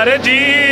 हर जी